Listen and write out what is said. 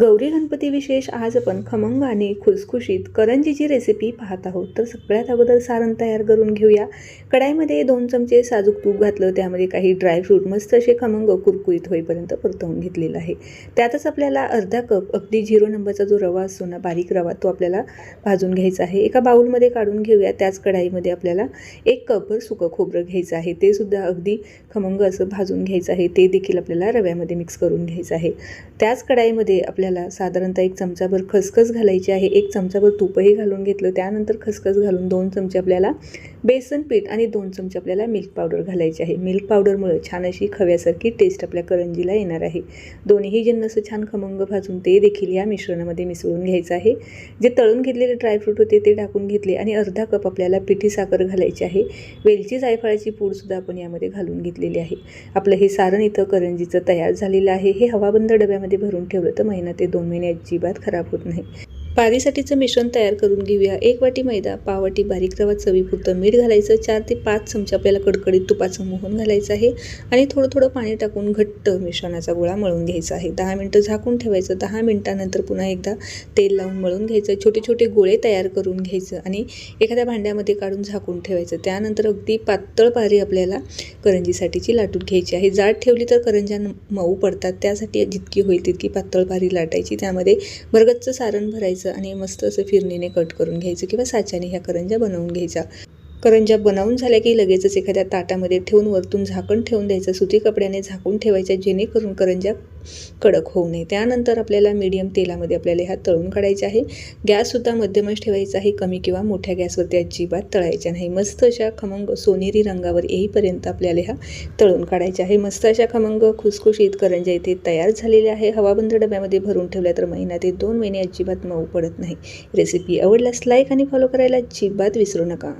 गौरी गणपती विशेष आज आपण खमंग आणि खुसखुशीत करंजीची रेसिपी पाहत आहोत. तर सगळ्यात अगोदर सारण तयार करून घेऊया. कढाईमध्ये दोन चमचे साजूक तूप घातलं. त्यामध्ये काही ड्रायफ्रूट मस्त असे खमंग कुरकुरीत होईपर्यंत परतवून घेतलेलं आहे. त्यातच आपल्याला अर्धा कप अगदी झिरो नंबरचा जो रवा असतो ना बारीक रवा तो आपल्याला भाजून घ्यायचा आहे. एका बाऊलमध्ये काढून घेऊया. त्याच कढाईमध्ये आपल्याला एक कपभर सुकं खोबरं घ्यायचं आहे. ते सुद्धा अगदी खमंग असं भाजून घ्यायचं आहे. ते देखील आपल्याला रव्यामध्ये मिक्स करून घ्यायचं आहे. त्याच कढाईमध्ये आपल्याला साधारणतः एक चमचाभर खसखस घालायची आहे. एक चमचाभर तुपही घालून घेतलं. त्यानंतर खसखस घालून दोन चमचे आपल्याला बेसन पीठ आणि दोन चमचे आपल्याला मिल्क पावडर घालायची आहे. मिल्क पावडरमुळे छान अशी खव्यासारखी टेस्ट आपल्या करंजीला येणार आहे. दोन्ही जिन्नस छान खमंग भाजून ते देखील या मिश्रणामध्ये मिसळून घ्यायचं आहे. जे तळून घेतलेले ड्रायफ्रूट होते ते टाकून घेतले आणि अर्धा कप आपल्याला पिठी साखर घालायची आहे. वेलची जायफळाची पूडसुद्धा आपण यामध्ये घालून घेतलेली आहे. आपलं हे सारण इथं करंजीचं तयार झालेलं आहे. हे हवाबंद डब्यामध्ये भरून ठेवलं तर महिना ते दोन महिने अजिबात खराब होत नाही. पारीसाठीचं मिश्रण तयार करून घेऊया. एक वाटी मैदा पाववाटी बारीक रवा चवीपुरतं मीठ घालायचं. चार ते पाच चमचे आपल्याला कडकडीत तुपाचं मोहन घालायचं आहे. आणि थोडं थोडं पाणी टाकून घट्ट मिश्रणाचा गोळा मळून घ्यायचा आहे. दहा मिनटं झाकून ठेवायचं. दहा मिनटानंतर पुन्हा एकदा तेल लावून मळून घ्यायचं. छोटे छोटे गोळे तयार करून घ्यायचं आणि एखाद्या भांड्यामध्ये काढून झाकून ठेवायचं. त्यानंतर अगदी पातळ पारी आपल्याला करंजीसाठीची लाटून घ्यायची आहे. जाड ठेवली तर करंज्या मऊ पडतात. त्यासाठी जितकी होईल तितकी पातळ पारी लाटायची. त्यामध्ये भरगच्च सारण भरायचं आणि मस्त असं फिरणीने कट करून घ्यायचं किंवा साच्याने ह्या करंज्या बनवून घ्यायच्या. करंज्या बनवून झाल्या की लगेचच एखाद्या ताटामध्ये ठेवून वरतून झाकण ठेवून द्यायचं. सुती कपड्याने झाकून ठेवायच्या जेणेकरून करंज्या कडक होऊ नये. त्यानंतर आपल्याला मीडियम तेलामध्ये आपल्याला ह्या तळून काढायचे आहे. गॅससुद्धा मध्यमच ठेवायचा आहे. कमी किंवा मोठ्या गॅसवरती अजिबात तळायच्या नाही. मस्त अशा खमंग सोनेरी रंगावर येईपर्यंत आपल्याला ह्या तळून काढायच्या आहे. मस्त अशा खमंग खुसखुशीत करंज्या इथे तयार झालेल्या आहे. हवाबंद डब्यामध्ये भरून ठेवल्या तर महिना ते दोन महिने अजिबात मऊ पडत नाही. रेसिपी आवडल्यास लाईक आणि फॉलो करायला अजिबात विसरू नका.